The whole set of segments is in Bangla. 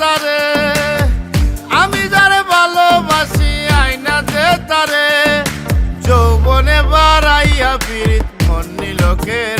তারে। আমি যারে ভালোবাসি আইনা যে তারে। যৌবনে বাড়াইয়া বীর মন্নি লোকের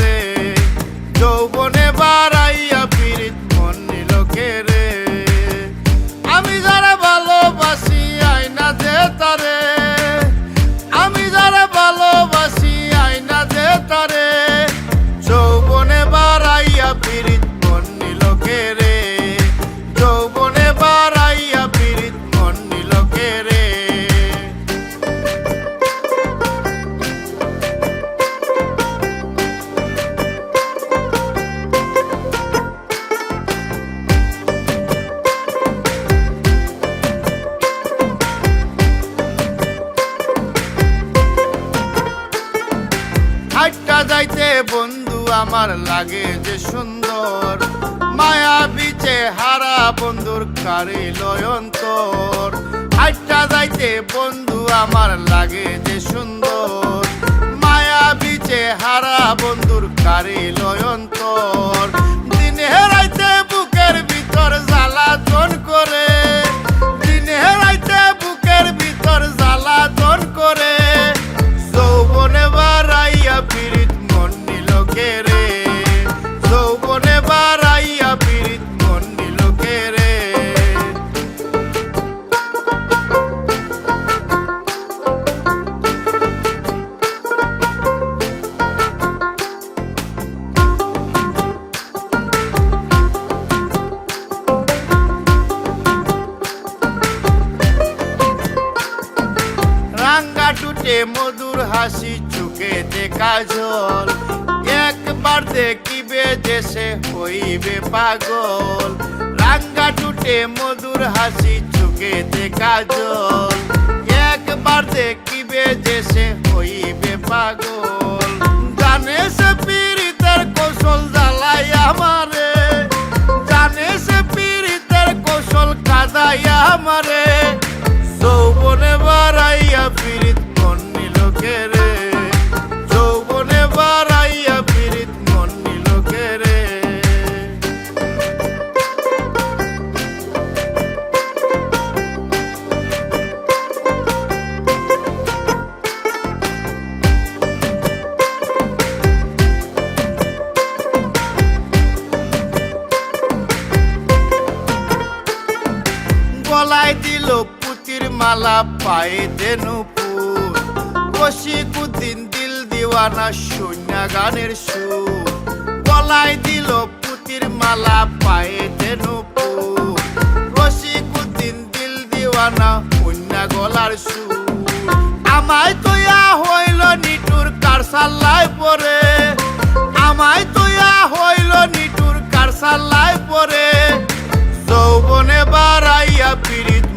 যাইতে বন্ধু আমার লাগে যে সুন্দর। মায়া বিচে হারা বন্ধুর কারে লয়ন্তর। আটটা যাইতে বন্ধু আমার লাগে যে সুন্দর। মায়া বিচে হারা বন্ধুর কারে লয়ন্তর। টুটে মধুর হাসি চুকে দেখা জল। একবার দেখিবে দেশে হইবে পাগল। রাঙ্গা টুটে মধুর হাসি চুকে দেখা জল। একবার দেখিবে গলায় দিল পুতির মালা, পায়ে দেনুপুর কশিকুদ্দিন দিল দিওয়ানা শূন্য গানের সুর। গলায় দিল পুতির মালা, পায়ে দেনুপুর রশিকুদ্দিন দিল দিওয়ানা শূন্য গলার সুর। আমায় তোয়া হইল নিটুর কারসাল্লায় পরে। আমায় তোয়া হইল নিটুর কারসাল্লায় পরে। বাড়াইয়া